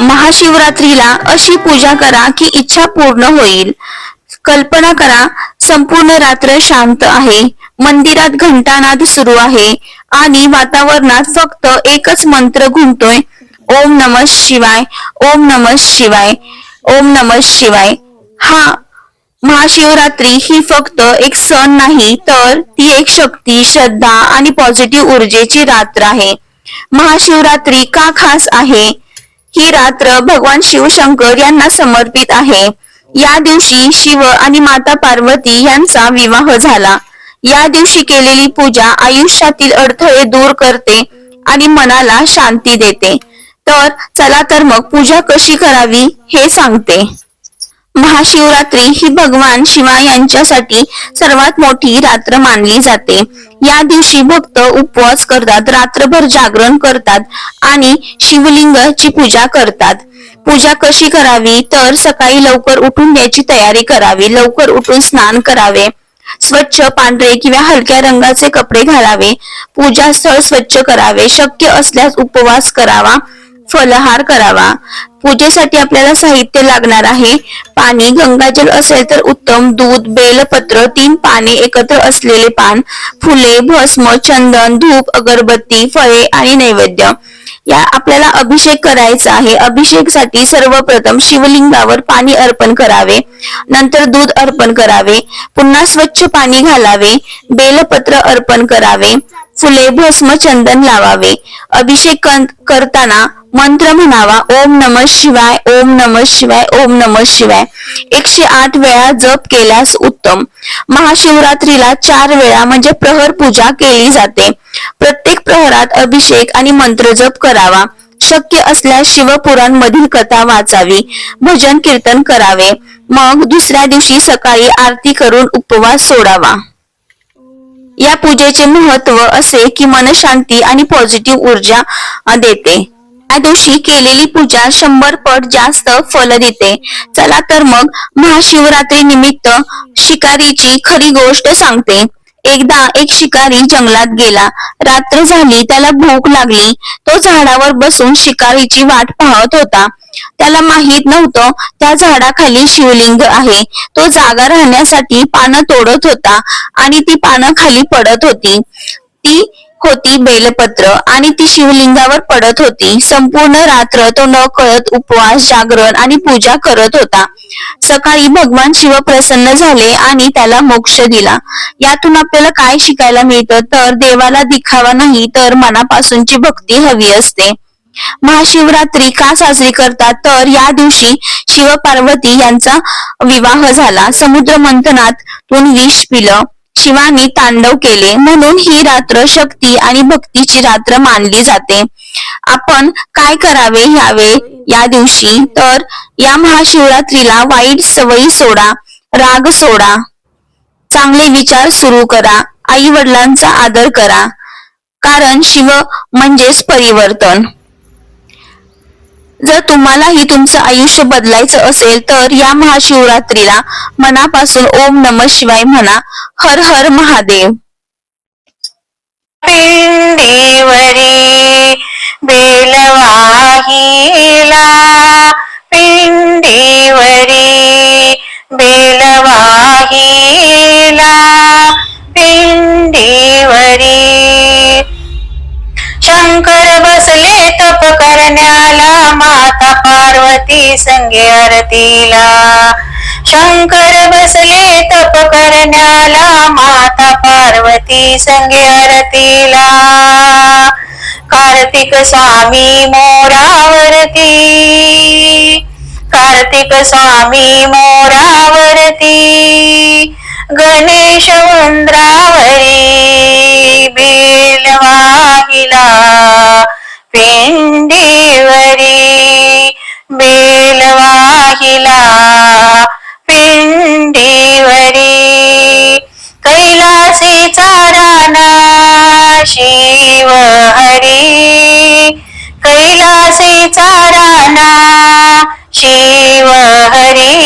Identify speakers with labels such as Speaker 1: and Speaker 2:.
Speaker 1: महाशिवरात्रीला अशी पूजा करा की इच्छा पूर्ण होईल. कल्पना करा संपूर्ण रात्र शांत आहे. मंदिरात घंटानाद सुरू आहे. आणि वातावरणात फक्त एकच मंत्र घुमतोय. ओम नम शिवाय ओम नम शिवाय ओम नम शिवाय. हा महाशिवरात्री ही फक्त एक सण नाही तर ती एक शक्ती श्रद्धा आणि पॉझिटिव्ह ऊर्जेची रात्र आहे. महाशिवरात्री का खास आहे? ही रात्र भगवान शिवशंकर यांना समर्पित आहे. या दिवशी शिव आणि माता पार्वती यांचा विवाह झाला. या दिवशी केलेली पूजा आयुष्यातील अडथळे दूर करते आणि मनाला शांती देते. तर चला तर मग पूजा कशी करावी हे सांगते. महाशिवरात्री ही भगवान शिवा यांच्यासाठी सर्वात मोठी रात्र मानली जाते. या दिवशी भक्त उपवास करतात रात्रभर जागरण करतात आणि शिवलिंगची पूजा करतात. पूजा कशी करावी? तर सकाळी लवकर उठून याची तयारी करावी. लवकर उठून स्नान करावे. स्वच्छ पांढरे किंवा हलक्या रंगाचे कपडे घालावे. पूजा स्थळ स्वच्छ करावे. शक्य असल्यास उपवास करावा. फलहार करावा. पूजेसाठी आपल्याला साहित्य लागणार आहे. पाणी गंगाजल असेल तर उत्तम. दूध बेलपत्र तीन पाने एकत्र असलेले पान. फुले भस्म चंदन धूप अगरबत्ती फळे आणि नैवेद्य. या आपल्याला अभिषेक करायचा आहे. अभिषेकसाठी सर्वप्रथम शिवलिंगावर पाणी अर्पण करावे. नंतर दूध अर्पण करावे. पुन्हा स्वच्छ पाणी घालावे. बेलपत्र अर्पण करावे. फुले भस्म चंदन लावावे. अभिषेक करताना मंत्र म्हणावा ओम नम शिवाय ओम नम शिवाय ओम नम शिवाय. एकशे आठ वेळा जप केल्यास उत्तम. महाशिवरात्रीला चार वेळा म्हणजे प्रहर पूजा केली जाते. प्रत्येक प्रहरात अभिषेक आणि मंत्र जप करावा. शक्य असल्यास शिवपुराण मधील कथा वाचावी. भजन कीर्तन करावे. मग दुसऱ्या दिवशी सकाळी आरती करून उपवास सोडावा. या पूजेचे महत्त्व असे की मनशांती आणि पॉझिटिव्ह ऊर्जा देते. या दिवशी केलेली पूजा शंभर पट जास्त फल देते. चला तर मग महाशिवरात्री निमित्त शिकारीची खरी गोष्ट सांगते. एकदा एक शिकारी जंगलात गेला. रात्र झाली त्याला भूक लागली. तो झाडावर बसून शिकारीची वाट पाहत होता. त्याला माहीत नव्हतं त्या झाडाखाली शिवलिंग आहे. तो जागा राहण्यासाठी पानं तोडत होता आणि ती पानं खाली पडत होती. ती होती बेलपत्र आणि ती शिवलिंगावर पडत होती. संपूर्ण रात्र तो न कळत उपवास जागरण आणि पूजा करत होता. सकाळी भगवान शिव प्रसन्न झाले आणि त्याला मोक्ष दिला. यातून आपल्याला काय शिकायला मिळतं? तर देवाला दिखावा नाही तर मनापासूनची भक्ती हवी असते. महाशिवरात्री का साजरी करतात? तर या दिवशी शिव पार्वती यांचा विवाह झाला. समुद्र मंथनातून विष पिलं. शिवानी तांडव केले. म्हणून ही रात्र शक्ती आणि भक्तीची रात्र मानली जाते. आपण काय करावे यावे या दिवशी. तर या महाशिवरात्रीला वाईट सवयी सोडा. राग सोडा. चांगले विचार सुरू करा. आई वडिलांचा आदर करा. कारण शिव म्हणजेच परिवर्तन. जर तुम्हालाही तुमचं आयुष्य बदलायचं असेल तर या महाशिवरात्रीला मनापासून ओम नम शिवाय म्हणा. हर हर महादेव.
Speaker 2: पिंडीवरी बेलवाहिला पिंडीवरी बेल बसले तप करण्याला माता पार्वती संगे आरतीला. शंकर बसले तप करण्याला माता पार्वती संगे आरतीला. कार्तिक स्वामी मोरावरती. कार्तिक स्वामी मोरावरती. गणेश उंद्रावरी बेलवाहिला. पिंडीवरी बेलवाहिला पिंडीवरी कैलासीचा राणा शिव हरी. कैलासीचा राणा शिव हरी